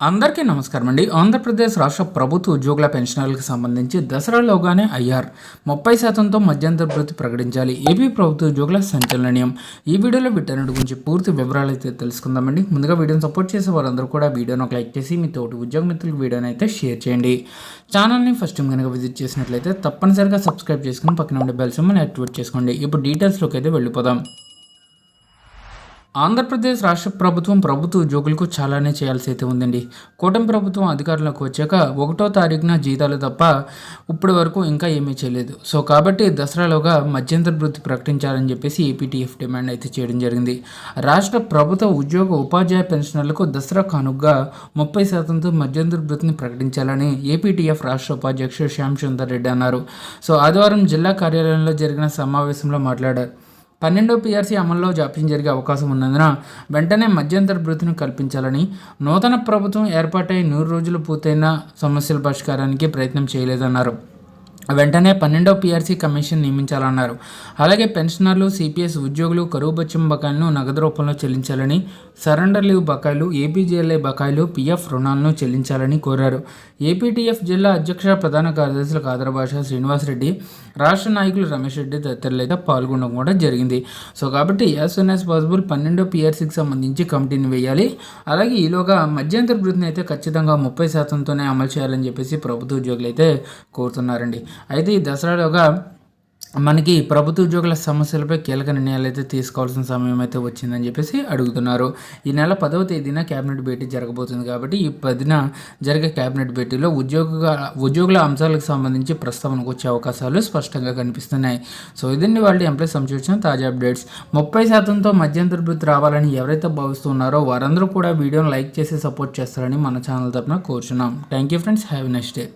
అందరికీ నమస్కారం అండి. ఆంధ్రప్రదేశ్ రాష్ట్ర ప్రభుత్వ ఉద్యోగుల పెన్షనర్లకు సంబంధించి దసరాలోగానే అయ్యార్ ముప్పై శాతంతో మధ్యంతర భృతి ప్రకటించాలి. ఏపీ ప్రభుత్వ ఉద్యోగుల సంచలనం ఈ వీడియోలో వీటన్నిటి గురించి పూర్తి వివరాలు అయితే తెలుసుకుందామండి. ముందుగా వీడియోని సపోర్ట్ చేసే వారందరూ కూడా వీడియోను ఒక లైక్ చేసి మీ తోటి ఉద్యోగ మిత్రులకు వీడియోని అయితే షేర్ చేయండి. ఛానల్ని ఫస్ట్ కనుక విజిట్ చేసినట్లయితే తప్పనిసరిగా సబ్స్క్రైబ్ చేసుకుని పక్కన ఉండే బెల్ యాక్టివేట్ చేసుకోండి. ఇప్పుడు డీటెయిల్స్లోకి అయితే వెళ్ళిపోదాం. ఆంధ్రప్రదేశ్ రాష్ట్ర ప్రభుత్వం ప్రభుత్వ ఉద్యోగులకు చాలానే చేయాల్సి అయితే ఉందండి. కూటమి ప్రభుత్వం అధికారంలోకి వచ్చాక ఒకటో తారీఖున జీతాలు తప్ప ఇప్పటి వరకు ఇంకా ఏమీ చేయలేదు. సో కాబట్టి దసరాలోగా మధ్యంతర వృత్తి ప్రకటించాలని చెప్పేసి ఏపీటీఎఫ్ డిమాండ్ అయితే చేయడం జరిగింది. రాష్ట్ర ప్రభుత్వ ఉద్యోగ ఉపాధ్యాయ పెన్షనర్లకు దసరా కానుగ్గా ముప్పై శాతంతో మధ్యంతర వృత్తిని ప్రకటించాలని ఏపీటీఎఫ్ రాష్ట్ర ఉపాధ్యక్షుడు శ్యామ్ సుందర్ రెడ్డి అన్నారు. సో ఆదివారం జిల్లా కార్యాలయంలో జరిగిన సమావేశంలో మాట్లాడారు. పన్నెండో పీఆర్సీ అమల్లో జాప్యం జరిగే అవకాశం ఉన్నందున వెంటనే మధ్యంతర భృతిని కల్పించాలని నూతన ప్రభుత్వం ఏర్పాటై నూరు రోజులు పూర్తయిన సమస్యల పరిష్కారానికి ప్రయత్నం చేయలేదన్నారు. వెంటనే పన్నెండో పీఆర్సీ కమిషన్ నియమించాలన్నారు. అలాగే పెన్షనర్లు సిపిఎస్ ఉద్యోగులు కరువు బచ్చం బకాయిలను నగదు రూపంలో చెల్లించాలని సరెండర్ లీవ్ బకాయిలు ఏపీజేఎల్ఐ బకాయిలు పీఎఫ్ రుణాలను చెల్లించాలని కోరారు. ఏపీటీఎఫ్ జిల్లా అధ్యక్ష ప్రధాన కార్యదర్శులు కాదరభాష శ్రీనివాసరెడ్డి రాష్ట్ర నాయకులు రమేష్ రెడ్డి తదితరులు అయితే పాల్గొనడం కూడా జరిగింది. సో కాబట్టి యాజ్ సూన్ యాజ్ పాసిబుల్ పన్నెండో పీఆర్సీకి సంబంధించి కమిటీని వేయాలి. అలాగే ఈలోగా మధ్యంతర వృద్ధిని అయితే ఖచ్చితంగా ముప్పై శాతంతోనే అమలు చేయాలని చెప్పేసి ప్రభుత్వ ఉద్యోగులు అయితే కోరుతున్నారండి. అయితే ఈ దసరాలోగా మనకి ప్రభుత్వ ఉద్యోగుల సమస్యలపై కీలక నిర్ణయాలు అయితే తీసుకోవాల్సిన సమయం అయితే వచ్చిందని చెప్పేసి అడుగుతున్నారు. ఈ నెల పదవ తేదీన కేబినెట్ భేటీ జరగబోతుంది కాబట్టి ఈ పదిన జరిగే కేబినెట్ భేటీలో ఉద్యోగ ఉద్యోగుల అంశాలకు సంబంధించి ప్రస్తావనకు వచ్చే అవకాశాలు స్పష్టంగా కనిపిస్తున్నాయి. సో ఇదండి వాళ్ళు ఎంప్లాయ్ సంబంధించిన తాజా అప్డేట్స్. ముప్పై శాతంతో మధ్యంతర వృత్తి రావాలని ఎవరైతే భావిస్తున్నారో వారందరూ కూడా వీడియోను లైక్ చేసి సపోర్ట్ చేస్తారని మన ఛానల్ తరఫున కోరుచున్నాం. Thank you friends. Have next day.